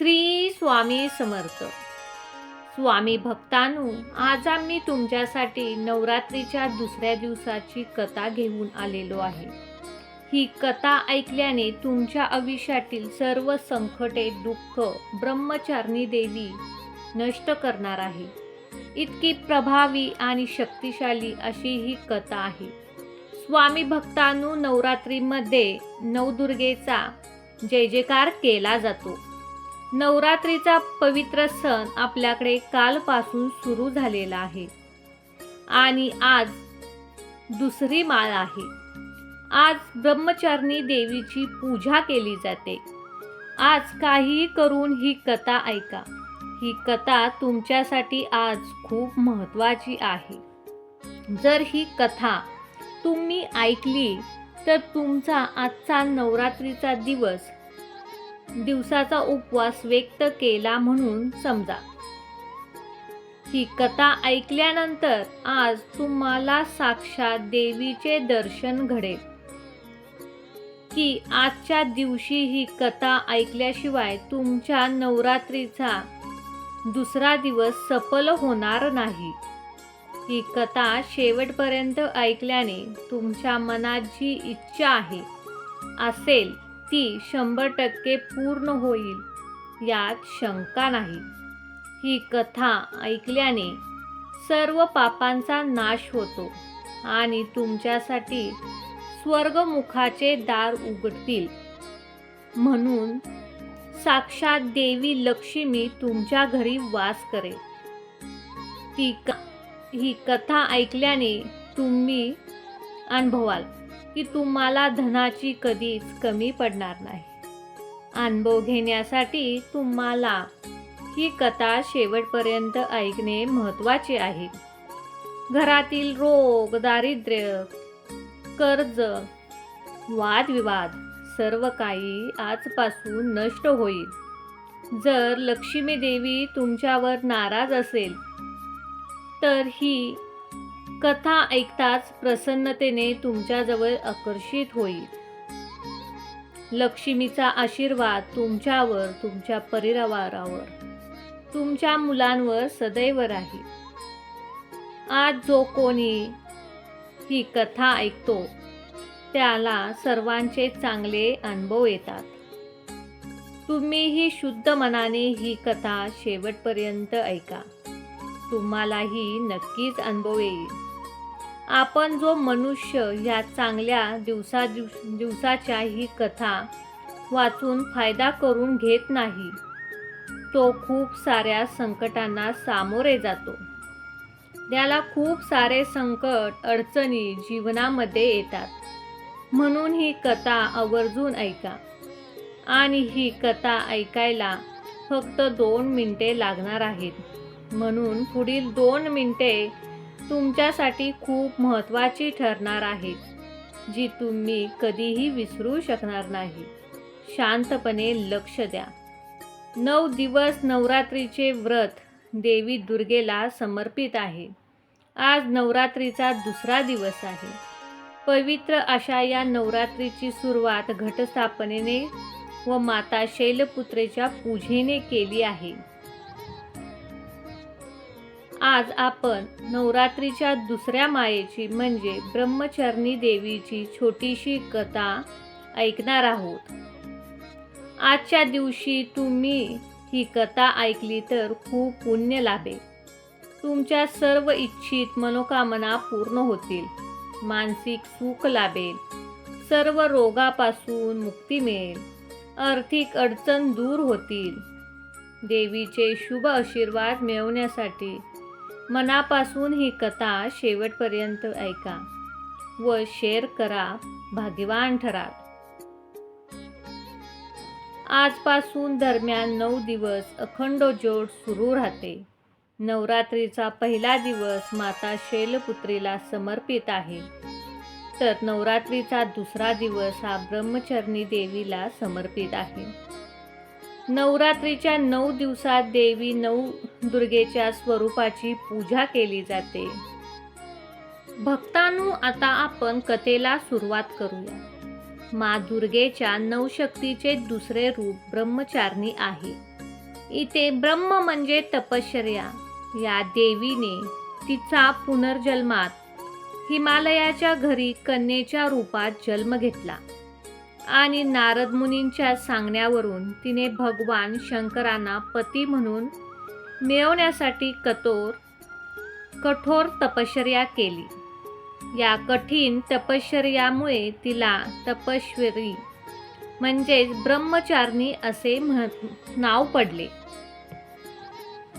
श्री स्वामी समर्थ. स्वामी भक्तानू आज आम्ही तुमच्यासाठी नवरात्रीच्या दुसऱ्या दिवसाची कथा घेऊन आलेलो आहे. ही कथा ऐकल्याने तुमच्या आयुष्यातील सर्व संकटे दुःख ब्रह्मचारिणी देवी नष्ट करणार आहे. इतकी प्रभावी आणि शक्तिशाली अशी ही कथा आहे. स्वामी भक्तानू नवरात्रीमध्ये नवदुर्गेचा जय जयकार केला जातो. नवरात्रीचा पवित्र सण आपल्याकडे कालपासून सुरू झालेला आहे. आणि आज दुसरी माळ आहे. आज ब्रह्मचारिणी देवीची पूजा केली जाते. आज काहीही करून ही कथा ऐका. ही कथा तुमच्यासाठी आज खूप महत्त्वाची आहे. जर ही कथा तुम्ही ऐकली तर तुमचा आजचा नवरात्रीचा दिवस दिवसाचा उपवास व्यक्त केला म्हणून समजा. ही कथा ऐकल्यानंतर आज तुम्हाला साक्षात देवीचे दर्शन घडेल. की आजच्या दिवशी ही कथा ऐकल्याशिवाय तुमच्या नवरात्रीचा दुसरा दिवस सफल होणार नाही. ही कथा शेवटपर्यंत ऐकल्याने तुमच्या मनात जी इच्छा आहे असेल ती शंभर टक्के पूर्ण होईल यात शंका नाही. ही कथा ऐकल्याने सर्व पापांचा नाश होतो आणि तुमच्यासाठी स्वर्गमुखाचे दार उघडतील. म्हणून साक्षात देवी लक्ष्मी तुमच्या घरी वास करेल. ती क ही कथा ऐकल्याने तुम्ही अनुभवाल. की तुम्हाला धनाची कधीच कमी पडणार नाही. अनुभव घेण्यासाठी तुम्हाला ही कथा शेवटपर्यंत ऐकणे महत्त्वाचे आहे. घरातील रोग दारिद्र्य कर्ज वादविवाद सर्व काही आजपासून नष्ट होईल. जर लक्ष्मी देवी तुमच्यावर नाराज असेल तर ही कथा ऐकताच प्रसन्नतेने तुमच्याजवळ आकर्षित होईल. लक्ष्मीचा आशीर्वाद तुमच्यावर तुमच्या परिवारावर तुमच्या मुलांवर सदैव राहील. आज जो कोणी ही कथा ऐकतो त्याला सर्वांचे चांगले अनुभव येतात. तुम्हीही शुद्ध मनाने ही कथा शेवटपर्यंत ऐका. तुम्हालाही नक्कीच अनुभव येईल. आपण जो मनुष्य या चांगल्या दिवसा दिवस दिवसाच्या ही कथा वाचून फायदा करून घेत नाही तो खूप साऱ्या संकटांना सामोरे जातो. त्याला खूप सारे संकट अडचणी जीवनामध्ये येतात. म्हणून ही कथा आवर्जून ऐका. आणि ही कथा ऐकायला फक्त दोन मिनटे लागणार आहेत. म्हणून पुढील दोन मिनटे तुमच्यासाठी खूप महत्त्वाची ठरणार आहेत जी तुम्ही कधीही विसरू शकणार नाही. शांतपणे लक्ष द्या. नऊ दिवस नवरात्रीचे व्रत देवी दुर्गेला समर्पित आहे. आज नवरात्रीचा दुसरा दिवस आहे. पवित्र अशा या नवरात्रीची सुरुवात घटस्थापनेने व माता शैलपुत्रेच्या पूजेने केली आहे. आज आपण नवरात्रीच्या दुसऱ्या मायेची म्हणजे ब्रह्मचरणी देवीची छोटीशी कथा ऐकणार आहोत. आजच्या दिवशी तुम्ही ही कथा ऐकली तर खूप पुण्य लाभेल. तुमच्या सर्व इच्छित मनोकामना पूर्ण होतील. मानसिक सुख लाभेल. सर्व रोगापासून मुक्ती मिळेल. आर्थिक अडचण दूर होतील. देवीचे शुभ आशीर्वाद मिळवण्यासाठी मनापासून ही कथा शेवटपर्यंत ऐका व शेअर करा भाग्यवान ठरा आजपासून दरम्यान नऊ दिवस अखंड जोड सुरू राहते. नवरात्रीचा पहिला दिवस माता शैलपुत्रीला समर्पित आहे. तर नवरात्रीचा दुसरा दिवस हा ब्रह्मचरणी देवीला समर्पित आहे. नवरात्रीच्या नऊ दिवसात देवी नऊ दुर्गेच्या स्वरूपाची पूजा केली जाते. भक्तानु आता आपण कथेला सुरुवात करूया. मा दुर्गेच्या नवशक्तीचे दुसरे रूप ब्रह्मचारिणी आहे. इथे ब्रह्म म्हणजे तपश्चर्या. या देवीने तिचा पुनर्जन्मात हिमालयाच्या घरी कन्येच्या रूपात जन्म घेतला. आणि नारद मुनींच्या सांगण्यावरून तिने भगवान शंकरांना पती म्हणून मिळवण्यासाठी कठोर कठोर तपश्चर्या केली. या कठीण तपश्चर्यामुळे तिला तपश्वरी म्हणजेच ब्रह्मचारिणी असे म्हण नाव पडले.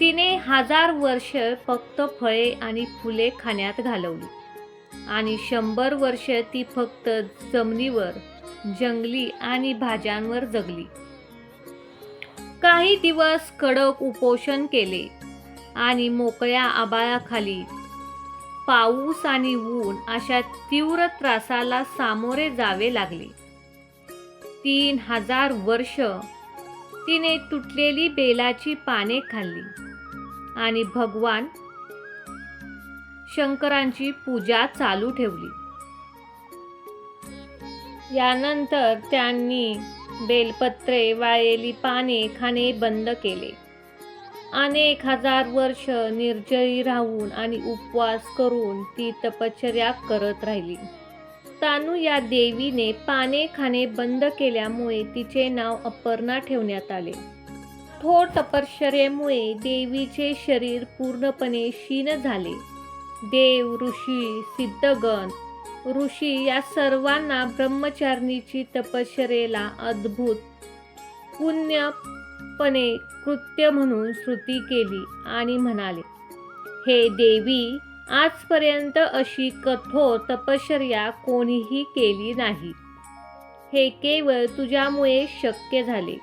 तिने हजार वर्ष फक्त फळे आणि फुले खाण्यात घालवली आणि शंभर वर्ष ती फक्त जमिनीवर जंगली आणि भाज्यांवर जगली. काही दिवस कडक उपोषण केले आणि मोकळ्या आबाळाखाली पाऊस आणि ऊन अशा तीव्र त्रासाला सामोरे जावे लागले. तीन हजार वर्ष तिने तुटलेली बेलाची पाने खाल्ली आणि भगवान शंकरांची पूजा चालू ठेवली. यानंतर त्यांनी बेलपत्रे वाळलेली पाने खाणे बंद केले. अनेक हजार वर्ष निर्जयी राहून आणि उपवास करून ती तपश्चर्या करत राहिली. तानू या देवीने पाने खाणे बंद केल्यामुळे तिचे नाव अपर्णा ठेवण्यात आले. थोर तपश्चर्येमुळे देवीचे शरीर पूर्णपणे क्षीण झाले. देव ऋषी सिद्धगण ऋषी या सर्वांना ब्रह्मचारिणीची तपश्चर्येला अद्भुत पुण्यपणे कृत्य म्हणून श्रुती केली आणि म्हणाले हे देवी आजपर्यंत अशी कठोर तपश्चर्या कोणीही केली नाही. हे केवळ तुझ्यामुळे शक्य झाले.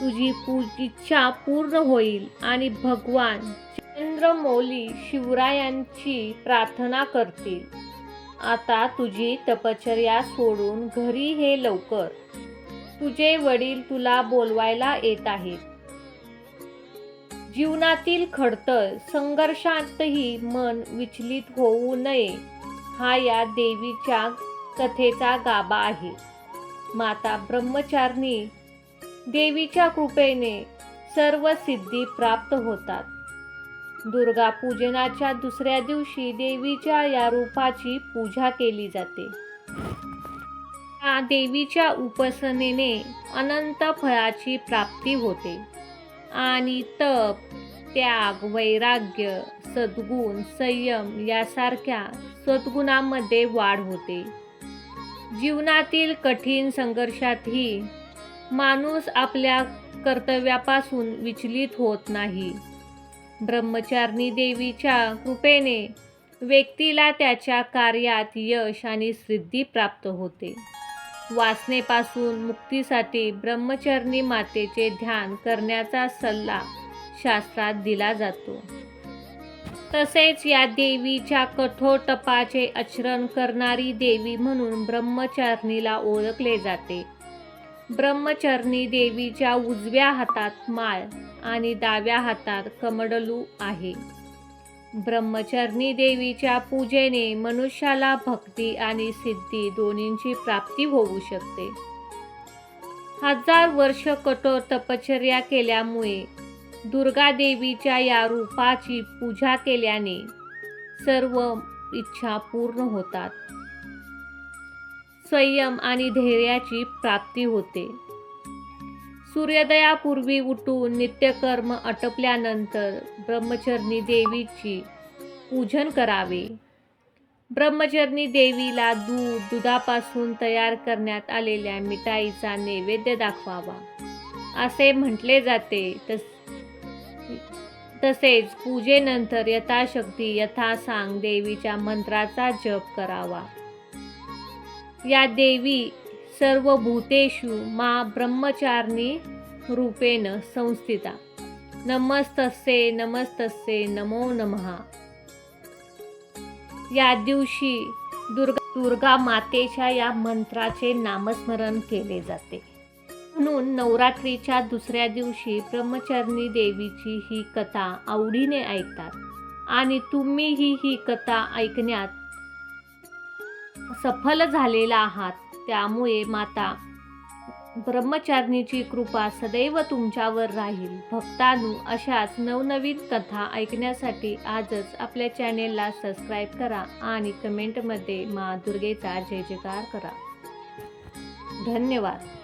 तुझी पू इच्छा पूर्ण होईल आणि भगवान चंद्रमौली शिवरायांची प्रार्थना करतील. आता तुझी तपश्चर्या सोडून घरी हे लवकर. तुझे वडील तुला बोलवायला येत आहेत. जीवनातील खडतर संघर्षातही मन विचलित होऊ नये हा या देवीच्या कथेचा गाभा आहे. माता ब्रह्मचारिणी देवीच्या कृपेने सर्व सिद्धी प्राप्त होतात. दुर्गा पूजनाच्या दुसऱ्या दिवशी देवीच्या या रूपाची पूजा केली जाते. या देवीच्या उपासनेने अनंत फळाची प्राप्ती होते. आणि तप त्याग वैराग्य सद्गुण संयम यासारख्या सद्गुणांमध्ये वाढ होते. जीवनातील कठीण संघर्षातही माणूस आपल्या कर्तव्यापासून विचलित होत नाही. ब्रह्मचारिणी देवीच्या कृपेने व्यक्तीला त्याच्या कार्यात यश आणि सिद्धी प्राप्त होते. वासनेपासून मुक्तीसाठी ब्रह्मचरणी मातेचे ध्यान करण्याचा सल्ला शास्त्रात दिला जातो. तसेच या देवीच्या कठोर तपाचे आचरण करणारी देवी म्हणून ब्रह्मचारिणीला ओळखले जाते. ब्रह्मचरणी देवीच्या उजव्या हातात माळ आणि डाव्या हातात कमडलू आहे. ब्रह्मचरणी देवीच्या पूजेने मनुष्याला भक्ती आणि सिद्धी दोन्हींची प्राप्ती होऊ शकते. हजार वर्ष कठोर तपश्चर्या केल्यामुळे दुर्गा देवीच्या या रूपाची पूजा केल्याने सर्व इच्छा पूर्ण होतात. संयम आणि धैर्याची प्राप्ती होते. सूर्योदयापूर्वी उठून नित्यकर्म आटपल्यानंतर ब्रह्मचरणी देवीची पूजन करावे. ब्रह्मचरणी देवीला दूध दुधापासून तयार करण्यात आलेल्या मिठाईचा नैवेद्य दाखवावा. असे म्हटले जाते. तस तसेच पूजेनंतर यथाशक्ती यथासांग देवीच्या मंत्राचा जप करावा. या देवी सर्व भूतेषु मा ब्रह्मचारिणी रूपेण संस्थिता। नमस्तस्ये नमस्तस्ये नमो नमः। या दिवशी दुर्गा दुर्गा मातेच्या या मंत्राचे नामस्मरण केले जाते। म्हणून नवरात्रीच्या दुसऱ्या दिवशी ब्रह्मचरणी देवीची ही कथा आवडीने ऐकतात आणि तुम्हीही ही कथा ऐकण्यात सफल झालेला आहात। त्यामुळे माता ब्रह्मचारिणीची कृपा सदैव तुमच्यावर राहील. भक्तानु अशाच नवनवीन कथा ऐकण्यासाठी आजच आपल्या चॅनेलला सबस्क्राईब करा आणि कमेंटमध्ये मा दुर्गेचा जय जयकार करा. धन्यवाद.